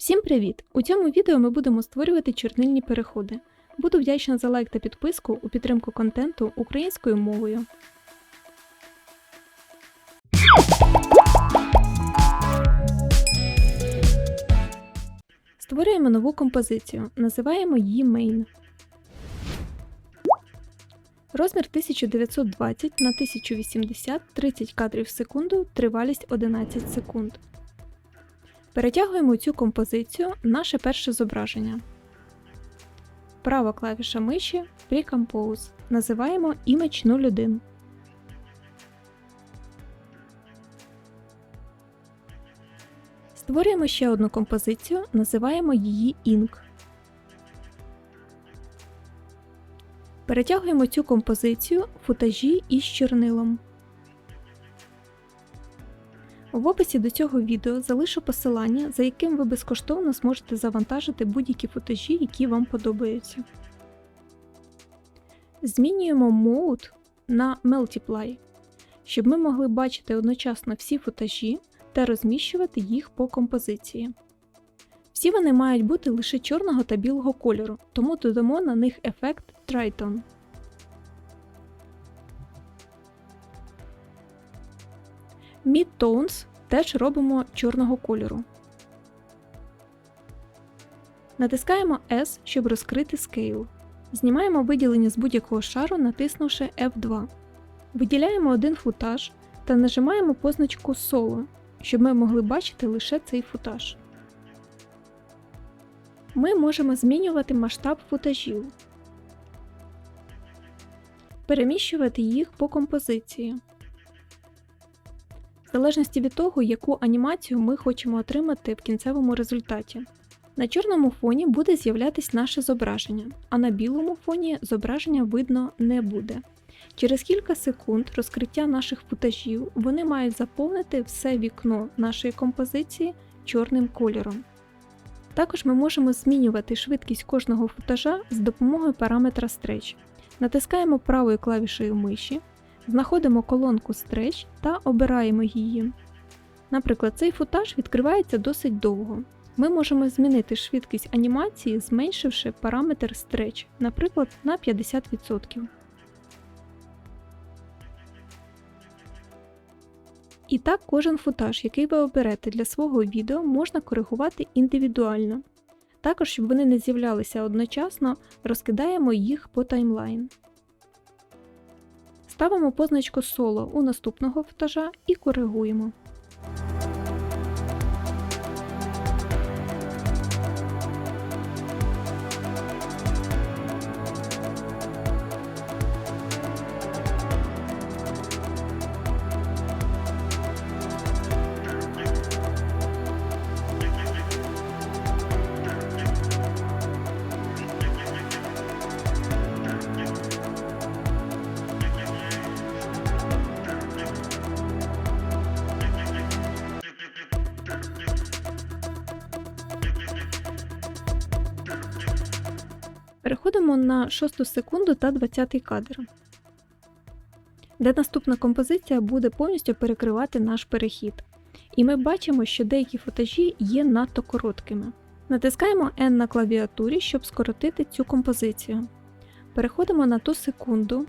Всім привіт! У цьому відео ми будемо створювати чорнильні переходи. Буду вдячна за лайк та підписку у підтримку контенту українською мовою. Створюємо нову композицію. Називаємо її Main. Розмір 1920 на 1080 30 кадрів в секунду, тривалість 11 секунд. Перетягуємо цю композицію наше перше зображення. Права клавіша миші Pre-Compose. Називаємо Image 01. Створюємо ще одну композицію, називаємо її Ink. Перетягуємо цю композицію в футажі із чорнилом. В описі до цього відео залишу посилання, за яким ви безкоштовно зможете завантажити будь-які футажі, які вам подобаються. Змінюємо Mode на Multiply, щоб ми могли бачити одночасно всі футажі та розміщувати їх по композиції. Всі вони мають бути лише чорного та білого кольору, тому додамо на них ефект Tritone. Mid-Tones теж робимо чорного кольору. Натискаємо S, щоб розкрити Scale. Знімаємо виділення з будь-якого шару, натиснувши F2. Виділяємо один футаж та нажимаємо позначку Solo, щоб ми могли бачити лише цей футаж. Ми можемо змінювати масштаб футажів, переміщувати їх по композиції. В залежності від того, яку анімацію ми хочемо отримати в кінцевому результаті. На чорному фоні буде з'являтись наше зображення, а на білому фоні зображення видно не буде. Через кілька секунд розкриття наших футажів вони мають заповнити все вікно нашої композиції чорним кольором. Також ми можемо змінювати швидкість кожного футажа з допомогою параметра Stretch. Натискаємо правою клавішею миші, знаходимо колонку Stretch та обираємо її. Наприклад, цей футаж відкривається досить довго. Ми можемо змінити швидкість анімації, зменшивши параметр Stretch, наприклад, на 50%. І так кожен футаж, який ви оберете для свого відео, можна коригувати індивідуально. Також, щоб вони не з'являлися одночасно, розкидаємо їх по таймлайн. Ставимо позначку соло у наступного футажа і коригуємо. Переходимо на 6 секунду та 20 кадр, де наступна композиція буде повністю перекривати наш перехід. І ми бачимо, що деякі футажі є надто короткими. Натискаємо N на клавіатурі, щоб скоротити цю композицію. Переходимо на ту секунду,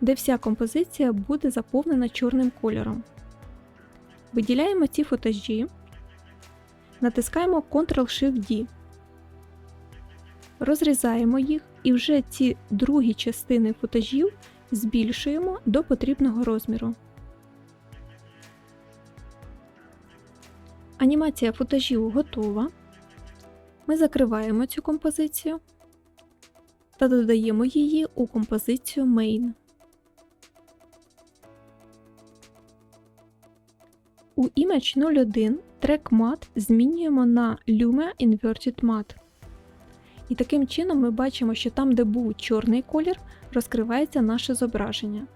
де вся композиція буде заповнена чорним кольором. Виділяємо ці футажі, натискаємо Ctrl-Shift-D. Розрізаємо їх і вже ці другі частини футажів збільшуємо до потрібного розміру. Анімація футажів готова. Ми закриваємо цю композицію та додаємо її у композицію Main. У Image 01 трек Matte змінюємо на Lume Inverted Matte. І таким чином ми бачимо, що там, де був чорний колір, розкривається наше зображення.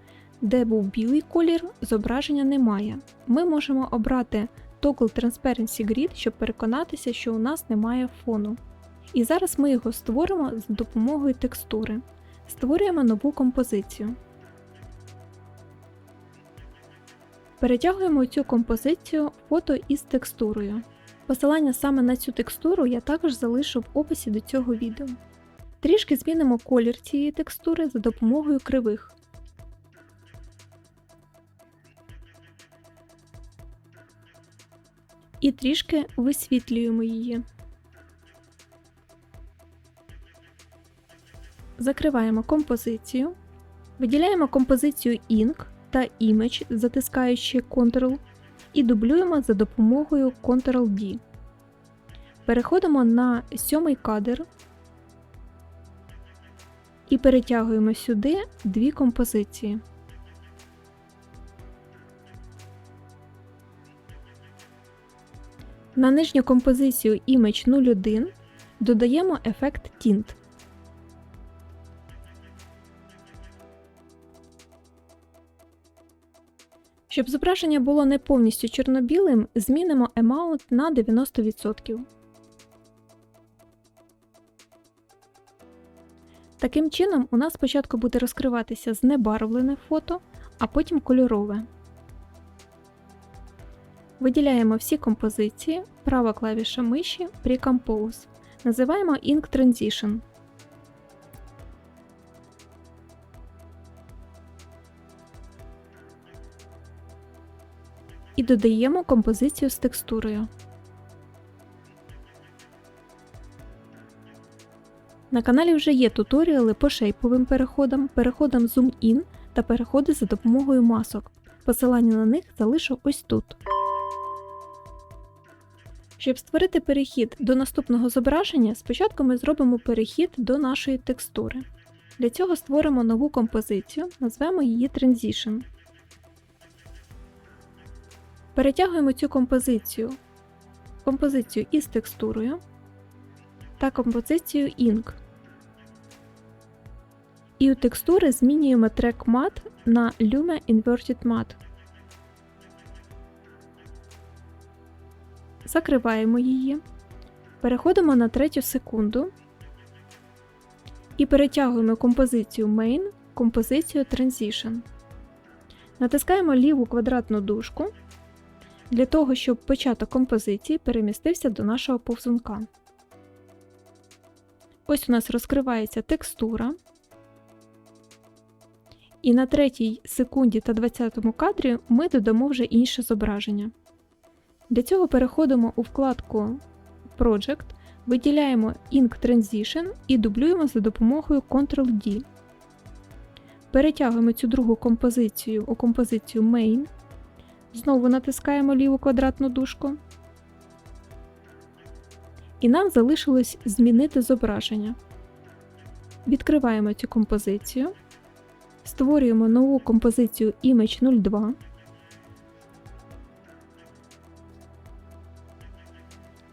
Де був білий колір, зображення немає. Ми можемо обрати Toggle Transparency Grid, щоб переконатися, що у нас немає фону. І зараз ми його створимо з допомогою текстури. Створюємо нову композицію. Перетягуємо цю композицію фото із текстурою. Посилання саме на цю текстуру я також залишу в описі до цього відео. Трішки змінимо колір цієї текстури за допомогою кривих. І трішки висвітлюємо її. Закриваємо композицію. Виділяємо композицію Ink та Image, затискаючи Ctrl, і дублюємо за допомогою Ctrl-D. Переходимо на сьомий кадр і перетягуємо сюди дві композиції. На нижню композицію Image 01 додаємо ефект Tint. Щоб зображення було не повністю чорно-білим, змінимо Amount на 90%. Таким чином, у нас спочатку буде розкриватися знебарвлене фото, а потім кольорове. Виділяємо всі композиції, права клавіша миші Pre-Compose. Називаємо Ink Transition. І додаємо композицію з текстурою. На каналі вже є туторіали по шейповим переходам, переходам Zoom In та переходи за допомогою масок. Посилання на них залишу ось тут. Щоб створити перехід до наступного зображення, спочатку ми зробимо перехід до нашої текстури. Для цього створимо нову композицію, назвемо її Transition. Перетягуємо цю композицію, композицію із текстурою та композицію Ink. І у текстури змінюємо трек Matte на Lume Inverted Matte. Закриваємо її. Переходимо на третю секунду і перетягуємо композицію Main композицію Transition. Натискаємо ліву квадратну дужку для того, щоб початок композиції перемістився до нашого повзунка. Ось у нас розкривається текстура. І на третій секунді та 20 кадрі ми додамо вже інше зображення. Для цього переходимо у вкладку Project, виділяємо Ink Transition і дублюємо за допомогою Ctrl-D. Перетягуємо цю другу композицію у композицію Main. Знову натискаємо ліву квадратну дужку. І нам залишилось змінити зображення. Відкриваємо цю композицію. Створюємо нову композицію Image 02.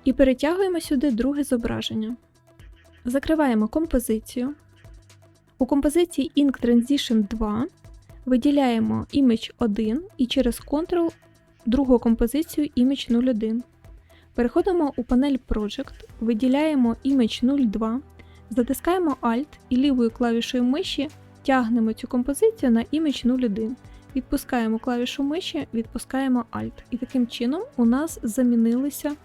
І перетягуємо сюди друге зображення. Закриваємо композицію. У композиції Ink Transition 2 виділяємо Image 1 і через Ctrl другу композицію Image 01. Переходимо у панель Project, виділяємо Image 02, затискаємо Alt і лівою клавішою миші тягнемо цю композицію на Image 01. Відпускаємо клавішу миші, відпускаємо Alt. І таким чином у нас замінилися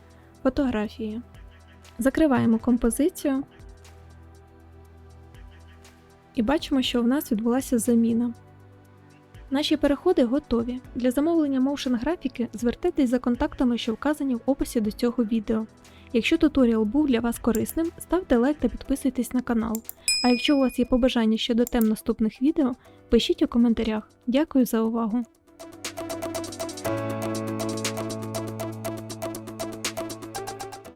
фотографії. Закриваємо композицію і бачимо, що в нас відбулася заміна. Наші переходи готові. Для замовлення моушен графіки звертайтесь за контактами, що вказані в описі до цього відео. Якщо туторіал був для вас корисним, ставте лайк та підписуйтесь на канал. А якщо у вас є побажання щодо тем наступних відео, пишіть у коментарях. Дякую за увагу!